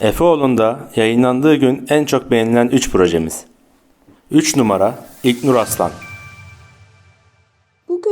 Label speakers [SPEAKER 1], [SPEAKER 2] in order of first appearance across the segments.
[SPEAKER 1] Efeoğlu'nda yayınlandığı gün en çok beğenilen 3 projemiz. 3 numara İlknur Aslan.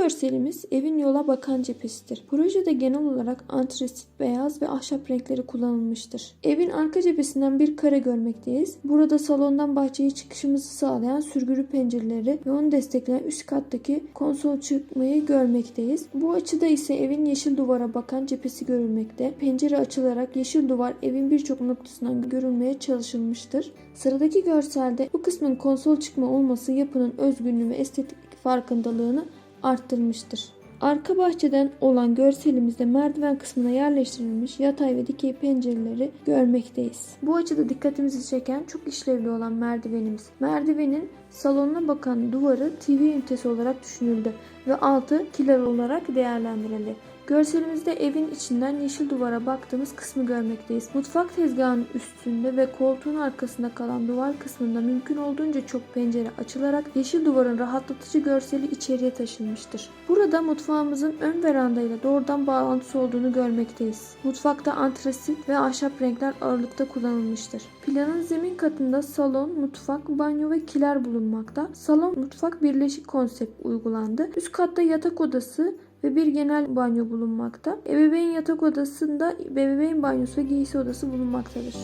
[SPEAKER 2] Görselimiz evin yola bakan cephesidir. Projede genel olarak antresit, beyaz ve ahşap renkleri kullanılmıştır. Evin arka cephesinden bir kare görmekteyiz. Burada salondan bahçeye çıkışımızı sağlayan sürgülü pencereleri ve onu destekleyen üst kattaki konsol çıkmayı görmekteyiz. Bu açıda ise evin yeşil duvara bakan cephesi görülmekte. Pencere açılarak yeşil duvar evin birçok noktasından görülmeye çalışılmıştır. Sıradaki görselde bu kısmın konsol çıkma olması yapının özgünlüğü ve estetik farkındalığını arttırmıştır. Arka bahçeden olan görselimizde merdiven kısmına yerleştirilmiş yatay ve dikey pencereleri görmekteyiz. Bu açıda dikkatimizi çeken çok işlevli olan merdivenimiz. Merdivenin salonuna bakan duvarı TV ünitesi olarak düşünüldü ve altı kiler olarak değerlendirildi. Görselimizde evin içinden yeşil duvara baktığımız kısmı görmekteyiz. Mutfak tezgahının üstünde ve koltuğun arkasında kalan duvar kısmında mümkün olduğunca çok pencere açılarak yeşil duvarın rahatlatıcı görseli içeriye taşınmıştır. Burada mutfağımızın ön veranda ile doğrudan bağlantısı olduğunu görmekteyiz. Mutfakta antresit ve ahşap renkler ağırlıkta kullanılmıştır. Planın zemin katında salon, mutfak, banyo ve kiler bulunmakta. Salon mutfak birleşik konsept uygulandı. Üst katta yatak odası ve bir genel banyo bulunmakta. Ebeveyn yatak odasında ebeveyn banyosu ve giysi odası bulunmaktadır.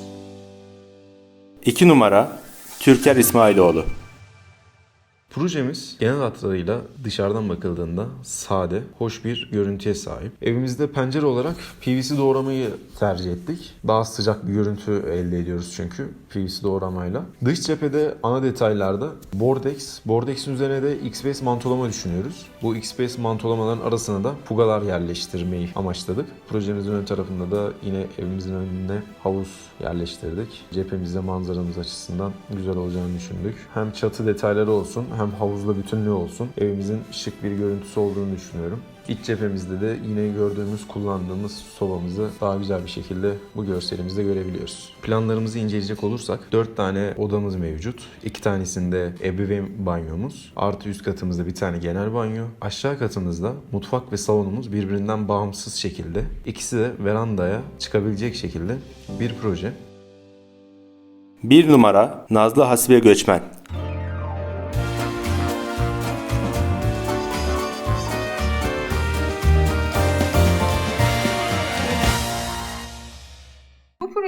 [SPEAKER 1] 2 numara Türker İsmailoğlu.
[SPEAKER 3] Projemiz genel hatlarıyla dışarıdan bakıldığında sade, hoş bir görüntüye sahip. Evimizde pencere olarak PVC doğramayı tercih ettik. Daha sıcak bir görüntü elde ediyoruz çünkü PVC doğramayla. Dış cephede ana detaylarda Bordex, Bordex'in üzerine de X-Base mantolama düşünüyoruz. Bu X-Base mantolamaların arasına da pugalar yerleştirmeyi amaçladık. Projemizin ön tarafında da yine evimizin önüne havuz yerleştirdik. Cephemizde manzaramız açısından güzel olacağını düşündük. Hem çatı detayları olsun hem havuzla bütünlüğü olsun. Evimizin şık bir görüntüsü olduğunu düşünüyorum. İç cephemizde de yine gördüğümüz, kullandığımız sobamızı daha güzel bir şekilde bu görselimizde görebiliyoruz. Planlarımızı inceleyecek olursak 4 tane odamız mevcut. 2 tanesinde ebeveyn banyomuz. Artı üst katımızda bir tane genel banyo. Aşağı katımızda mutfak ve salonumuz birbirinden bağımsız şekilde. İkisi de verandaya çıkabilecek şekilde bir proje.
[SPEAKER 1] 1 numara Nazlı Hasibe Göçmen.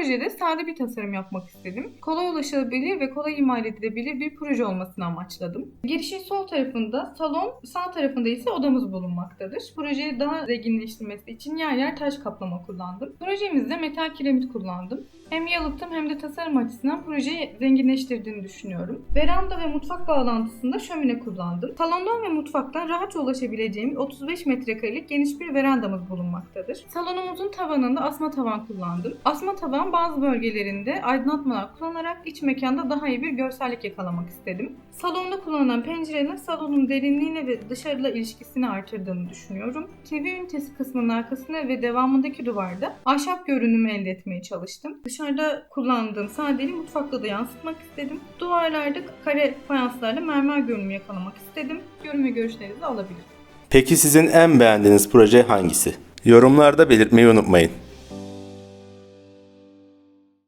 [SPEAKER 4] Projede sade bir tasarım yapmak istedim. Kolay ulaşılabilir ve kolay imal edilebilir bir proje olmasını amaçladım. Girişin sol tarafında salon, sağ tarafında ise odamız bulunmaktadır. Projeyi daha zenginleştirmesi için yer yer taş kaplama kullandım. Projemizde metal kiremit kullandım. Hem yalıtım hem de tasarım açısından projeyi zenginleştirdiğini düşünüyorum. Veranda ve mutfak bağlantısında şömine kullandım. Salondan ve mutfaktan rahatça ulaşabileceğimiz 35 metrekarelik geniş bir verandamız bulunmaktadır. Salonumuzun tavanında asma tavan kullandım. Asma tavan bazı bölgelerinde aydınlatmalar kullanarak iç mekanda daha iyi bir görsellik yakalamak istedim. Salonda kullanılan pencereler salonun derinliğine ve dışarıla ilişkisini artırdığını düşünüyorum. TV ünitesi kısmının arkasında ve devamındaki duvarda ahşap görünümü elde etmeye çalıştım. Dışarıda kullandığım sadeliği mutfakta da yansıtmak istedim. Duvarlarda kare fayanslarla mermer görünümü yakalamak istedim. Yorum ve görüşlerinizi alabilirim.
[SPEAKER 1] Peki sizin en beğendiğiniz proje hangisi? Yorumlarda belirtmeyi unutmayın.